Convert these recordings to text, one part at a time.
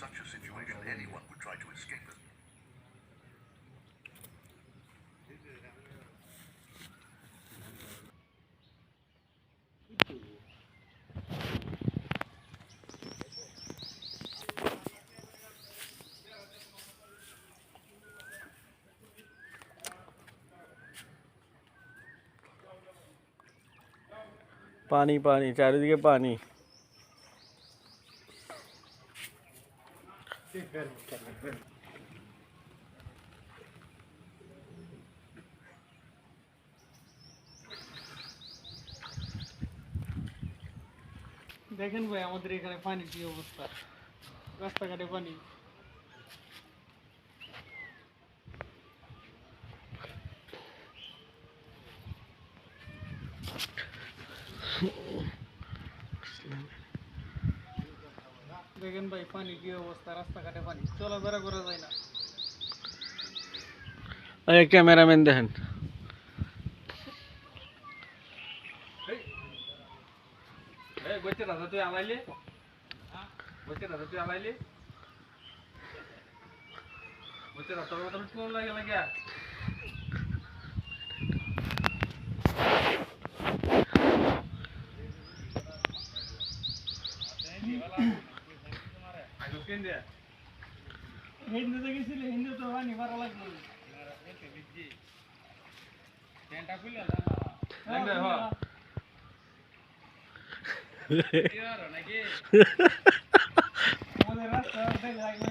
such a situation, anyone would try to escape it. পানি পানি চারিদিকে পানি দেখেন ভাই আমাদের এখানে পানির কি অবস্থা? রাস্তাঘাটে পানি। দেখেন ভাই পানি কি অবস্থা রাস্তাঘাটে পানি। চলাফেরা করা যায় না। এই ক্যামেরাম্যান দেখেন। এই বইতে হিন্দুতে গেছিলে হিন্দু তো পানি মারা লাগবে। প্যান্টটা খুলে। দাও আমাদের রাস্তা লাগবে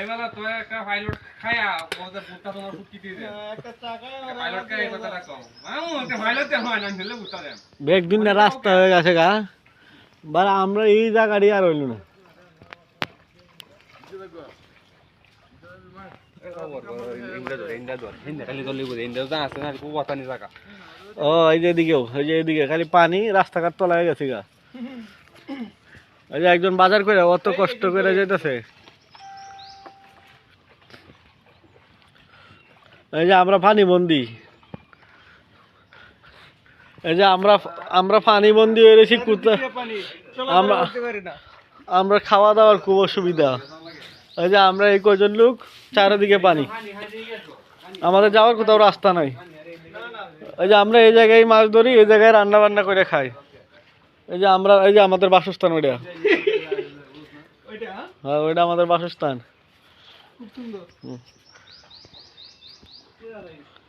এবেলা তো একটা পাইলট খায়া ওদের বুটটা তোমার ফুটকি দিয়ে দেন পাইলট কে এই কথাটা কও। আমু পাইলট তে হয় না ছেলে বুটটা দেন। বেগ না রাস্তা হয়ে গেছে গা। বার আমরা এই জায়গারই আর হইল না। ও এই যে এদিকেও এই যে এদিকে খালি পানি রাস্তাঘাট তলায় গেছে গা। একজন বাজার করে অত কষ্ট করে যেতেছে এই যে আমরা পানি বন্দি। এই যে আমরা আমরা পানি বন্দি হয়ে রয়েছি কোথায় আমরা আমরা খাওয়া দাওয়ার খুব অসুবিধা। এই যে আমরা এই কজন লোক চারিদিকে পানি। আমাদের যাওয়ার কোথাও রাস্তা নাই। এই যে আমরা এই জায়গায় মাছ ধরি এই জায়গায় রান্না বান্না করে খাই। এই যে আমরা এই যে আমাদের বাসস্থান ওইটা। ওইটা হ্যাঁ? ওইটা আমাদের বাসস্থান। Yeah, they